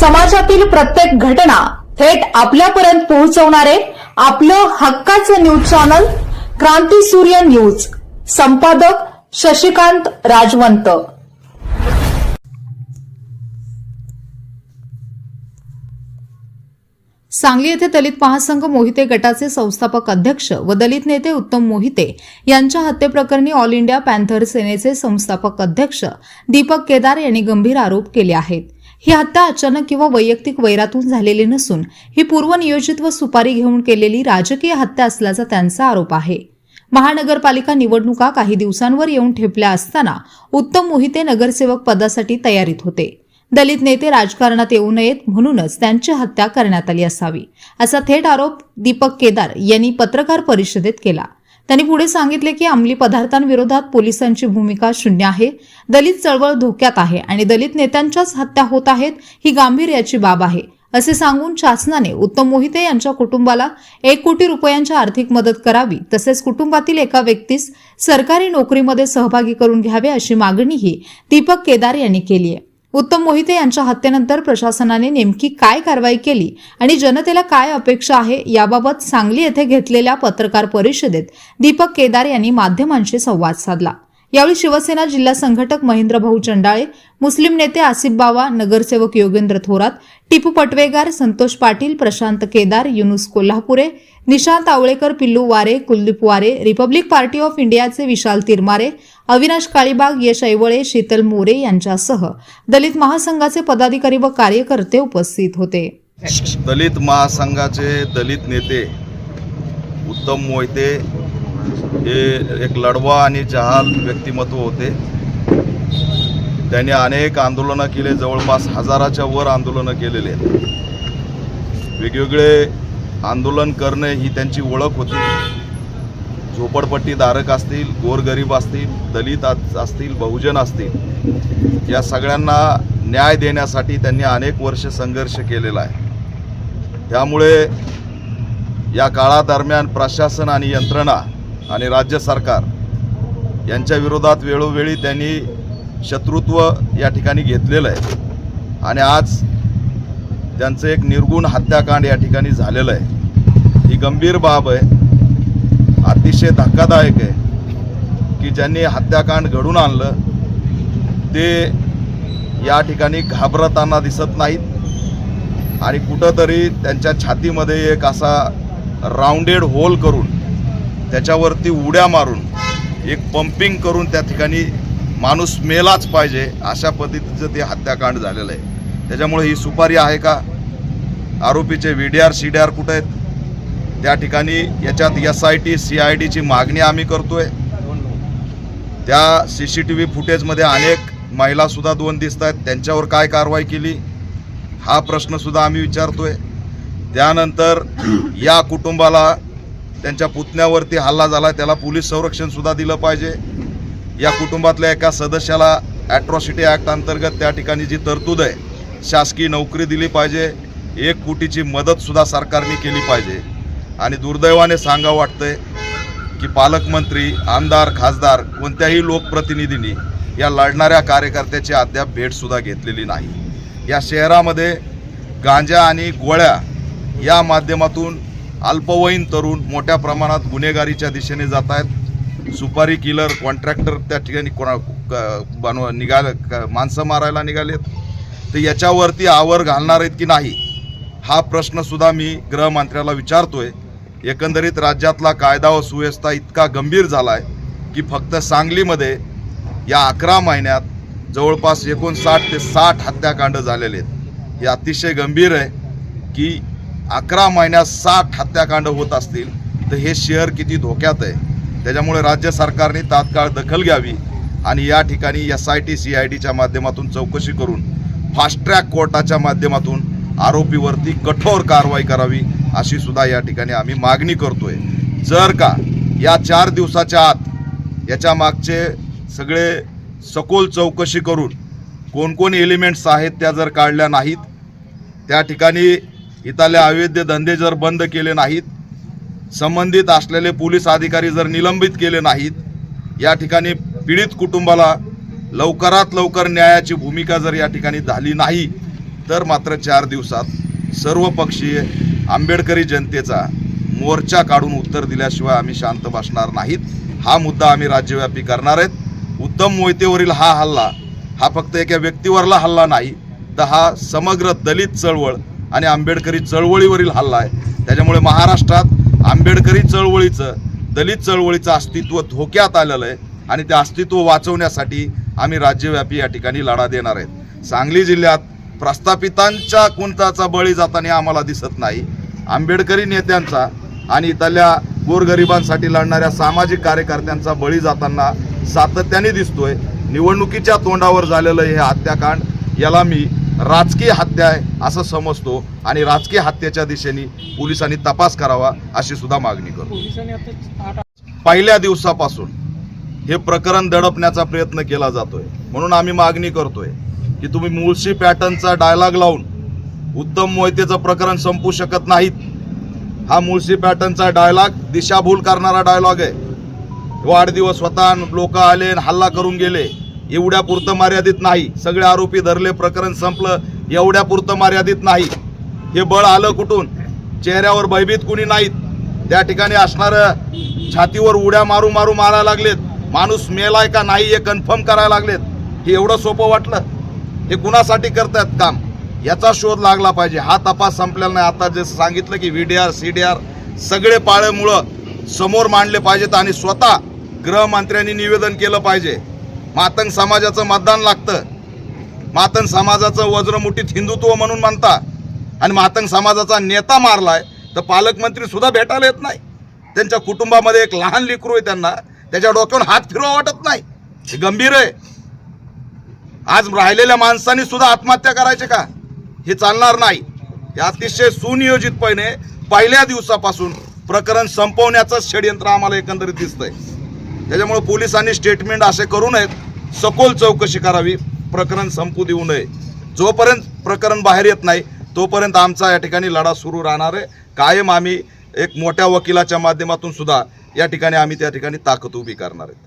समाजातील प्रत्येक घटना थेट आपल्यापर्यंत पोहोचवणारे आपलं हक्काचं न्यूज चॅनल क्रांती सूर्य न्यूज. संपादक शशिकांत राजवंत. सांगली येथे दलित महासंघ मोहिते गटाचे संस्थापक अध्यक्ष व दलित नेते उत्तम मोहिते यांच्या हत्येप्रकरणी ऑल इंडिया पॅन्थर सेनेचे संस्थापक अध्यक्ष दीपक केदार यांनी गंभीर आरोप केले आहेत. ही हत्या अचानक किंवा वैयक्तिक वैरातून झालेली नसून ही पूर्वनियोजित व सुपारी घेऊन केलेली राजकीय हत्या असल्याचा त्यांचा आरोप आहे. महानगरपालिका निवडणुका काही दिवसांवर येऊन ठेपल्या असताना उत्तम मोहिते नगरसेवक पदासाठी तयारीत होते. दलित नेते राजकारणात येऊ नयेत म्हणूनच त्यांची हत्या करण्यात आली असावी असा थेट आरोप दीपक केदार यांनी पत्रकार परिषदेत केला. त्यांनी पुढे सांगितले की अंमली पदार्थांविरोधात पोलिसांची भूमिका शून्य आहे. दलित चळवळ धोक्यात आहे आणि दलित नेत्यांच्याच हत्या होत आहेत ही गांभीर्याची बाब आहे. असे सांगून शासनाने उत्तम मोहिते यांच्या कुटुंबाला एक कोटी रुपयांची आर्थिक मदत करावी तसेच कुटुंबातील एका व्यक्तीस सरकारी नोकरीमध्ये सहभागी करून घ्यावे अशी मागणीही दीपक केदार यांनी केली आहे. उत्तम मोहिते यांच्या हत्येनंतर प्रशासनाने नेमकी काय कारवाई केली आणि जनतेला काय अपेक्षा आहे याबाबत सांगली येथे घेतलेल्या पत्रकार परिषदेत दीपक केदार यांनी माध्यमांशी संवाद साधला. यावेळी शिवसेना जिल्हा संघटक महेंद्र भाऊ चंडाळे मुस्लिम नेते आसिफ बावा नगरसेवक योगेंद्र थोरात टिपू पटवेगार संतोष पाटील प्रशांत केदार युनुस कोल्हापुरे निशांत आवळेकर पिल्लू वारे कुलदीप वारे रिपब्लिक पार्टी ऑफ इंडियाचे विशाल तिरमारे अविनाश काळीबाग यश ऐवळे शीतल मोरे यांच्यासह दलित महासंघाचे पदाधिकारी व कार्यकर्ते उपस्थित होते. दलित महासंघाचे दलित नेते उत्तम मोहिते हे एक लढवा आणि जहाल व्यक्तिमत्व होते. त्यांनी अनेक आंदोलनं केले जवळपास हजाराच्या वर आंदोलनं केलेले आहेत. वेगवेगळे आंदोलन करणे ही त्यांची ओळख होती. झोपडपट्टीधारक असतील गोरगरीब असतील दलित असतील बहुजन असतील या सगळ्यांना न्याय देण्यासाठी त्यांनी अनेक वर्ष संघर्ष केलेला आहे. त्यामुळे या काळादरम्यान प्रशासन आणि यंत्रणा आणि राज्य सरकार यांच्या विरोधात वेळोवेळी त्यांनी शत्रुत्व या ठिकाणी घेतलेलं आहे. आणि आज त्यांचं एक निर्गुण हत्याकांड या ठिकाणी झालेलं आहे. ही गंभीर बाब आहे. अतिशय धक्कादायक आहे की ज्यांनी हत्याकांड घडून आणलं ते या ठिकाणी घाबरताना दिसत नाहीत. आणि कुठंतरी त्यांच्या छातीमध्ये एक असा राऊंडेड होल करून त्याच्यावरती उड्या मारून एक पंपिंग करून त्या ठिकाणी माणूस मेलाच पाहिजे अशा पद्धतीचं ते हत्याकांड झालेलं आहे. त्याच्यामुळे ही सुपारी आहे का? आरोपीचे V D R C D R कुठं आहेत? त्या ठिकाणी याच्यात S I T C I डीची मागणी आम्ही करतोय. त्या सी सी टी व्ही फुटेजमध्ये अनेक महिलासुद्धा दोन दिसत आहेत. त्यांच्यावर काय कारवाई केली हा प्रश्नसुद्धा आम्ही विचारतोय. त्यानंतर या कुटुंबाला त्यांच्या पुतण्यावरती हल्ला झाला. त्याला पोलीस संरक्षणसुद्धा दिलं पाहिजे. या कुटुंबातल्या एका सदस्याला ॲट्रॉसिटी ॲक्ट अंतर्गत त्या ठिकाणी जी तरतूद आहे शासकीय नोकरी दिली पाहिजे. एक कोटीची मदतसुद्धा सरकारने केली पाहिजे. आणि दुर्दैवाने सांगावं वाटतंय की पालकमंत्री आमदार खासदार कोणत्याही लोकप्रतिनिधींनी या लढणाऱ्या कार्यकर्त्याची अद्याप भेटसुद्धा घेतलेली नाही. या शहरामध्ये गांजा आणि गोळ्या या माध्यमातून अल्पवयीन तरुण मोठ्या प्रमाणात गुन्हेगारीच्या दिशेने जात आहेत. सुपारी किलर कॉन्ट्रॅक्टर त्या ठिकाणी कोणा क- बनव निघाल माणसं मारायला निघालेत. तर याच्यावरती आवर घालणार आहेत की नाही हा प्रश्नसुद्धा मी गृहमंत्र्याला विचारतोय. एकंदरीत राज्यातला कायदा व सुव्यवस्था इतका गंभीर झाला आहे की फक्त सांगलीमध्ये या अकरा महिन्यात जवळपास एकोणसाठ ते साठ हत्याकांड झालेले आहेत. हे अतिशय गंभीर आहे की अकरा महिन्यात साठ हत्याकांड होत असतील तर हे शहर किती धोक्यात आहे. त्याच्यामुळे राज्य सरकारने तात्काळ दखल घ्यावी आणि या ठिकाणी S I T C I टीच्या माध्यमातून चौकशी करून फास्ट ट्रॅक कोर्टाच्या माध्यमातून आरोपीवरती कठोर कारवाई करावी. अशी सुद्धा या ठिकाणी आम्ही मागणी करतोय. जर का या चार दिवसाच्या आत याच्या मागचे सगळे सखोल चौकशी करून कोणकोण एलिमेंट्स आहेत त्या जर काढल्या नाहीत त्या ठिकाणी इथले अवैध धंदे जर बंद केले नाहीत संबंधित असलेले पोलीस अधिकारी जर निलंबित केले नाहीत या ठिकाणी पीडित कुटुंबाला लवकरात लवकर न्यायाची भूमिका जर या ठिकाणी झाली नाही तर मात्र चार दिवसात सर्व पक्षीय आंबेडकरी जनतेचा मोर्चा काढून उत्तर दिल्याशिवाय आम्ही शांत बसणार नाहीत. हा मुद्दा आम्ही राज्यव्यापी करणार आहेत. उत्तम मोहितेवरील हा हल्ला हा फक्त एका व्यक्तीवरला हल्ला नाही तर हा समग्र दलित चळवळ आणि आंबेडकरी चळवळीवरील हल्ला आहे. त्याच्यामुळे महाराष्ट्रात आंबेडकरी चळवळीचं दलित चळवळीचं अस्तित्व धोक्यात आलेलं आहे आणि ते अस्तित्व वाचवण्यासाठी आम्ही राज्यव्यापी या ठिकाणी लढा देणार आहेत. सांगली जिल्ह्यात प्रस्थापितांच्या कुंताचा बळी जाताना आम्हाला दिसत नाही. आंबेडकरी नेत्यांचा आणि इथल्या गोरगरिबांसाठी लढणाऱ्या सामाजिक कार्यकर्त्यांचा बळी जाताना सातत्याने दिसतोय. निवडणुकीच्या तोंडावर झालेलं हे हत्याकांड याला मी राजकीय हत्या आहे असं समजतो आणि राजकीय हत्येच्या दिशेने पोलिसांनी तपास करावा अशी सुद्धा मागणी करतो. पहिल्या दिवसापासून हे प्रकरण दडपण्याचा प्रयत्न केला जातोय. म्हणून आम्ही मागणी करतोय की तुम्ही मुळशी पॅटर्नचा डायलॉग लावून उत्तम मोहितेचं प्रकरण संपू शकत नाहीत. हा मुळशी पॅटर्नचा डायलॉग दिशाभूल करणारा डायलॉग आहे. वाढदिवस स्वतः लोक आले आणि हल्ला करून गेले. एवढ्या पुरतं मर्यादित नाही. सगळे आरोपी धरले प्रकरण संपलं. एवढ्या पुरतं मर्यादित नाही. हे बळ आलं कुठून? चेहऱ्यावर भयभीत कुणी नाहीत. त्या ठिकाणी असणारं छातीवर उड्या मारू मारू मारायला लागलेत. माणूस मेलाय का नाही हे कन्फर्म करायला लागलेत. हे एवढं सोपं वाटलं? हे कुणासाठी करतायत काम? याचा शोध लागला पाहिजे. हा तपास संपलेला नाही. आता जे सांगितलं की V D R C D R सगळे पाळेमुळं समोर मांडले पाहिजेत आणि स्वतः गृहमंत्र्यांनी निवेदन केलं पाहिजे. मातंग समाजाचं मतदान लागतं. मातंग समाजाचं वज्रमुठीत हिंदुत्व म्हणून म्हणता आणि मातंग समाजाचा नेता मारलाय तर पालकमंत्री सुद्धा भेटायला येत नाही. त्यांच्या कुटुंबामध्ये एक लहान लेकरू आहे त्यांना. त्याच्या डोक्यावर हात फिरवा वाटत नाही. हे गंभीर आहे. आज राहिलेल्या माणसांनी सुद्धा आत्महत्या करायचे का? हे चालणार नाही. हे अतिशय सुनियोजितपणे पहिल्या दिवसापासून प्रकरण संपवण्याचं षडयंत्र आम्हाला एकंदरीत दिसतंय. त्याच्यामुळे पोलिसांनी स्टेटमेंट असे करू नयेत. सखोल चौकशी करावी. प्रकरण संपू देऊ नये. जोपर्यंत प्रकरण बाहेर येत नाही तोपर्यंत आमचा या ठिकाणी लढा सुरू राहणार आहे. कायम आम्ही एक मोठ्या वकिलाच्या माध्यमातून सुद्धा या ठिकाणी आम्ही त्या ठिकाणी ताकद उभी करणार आहेत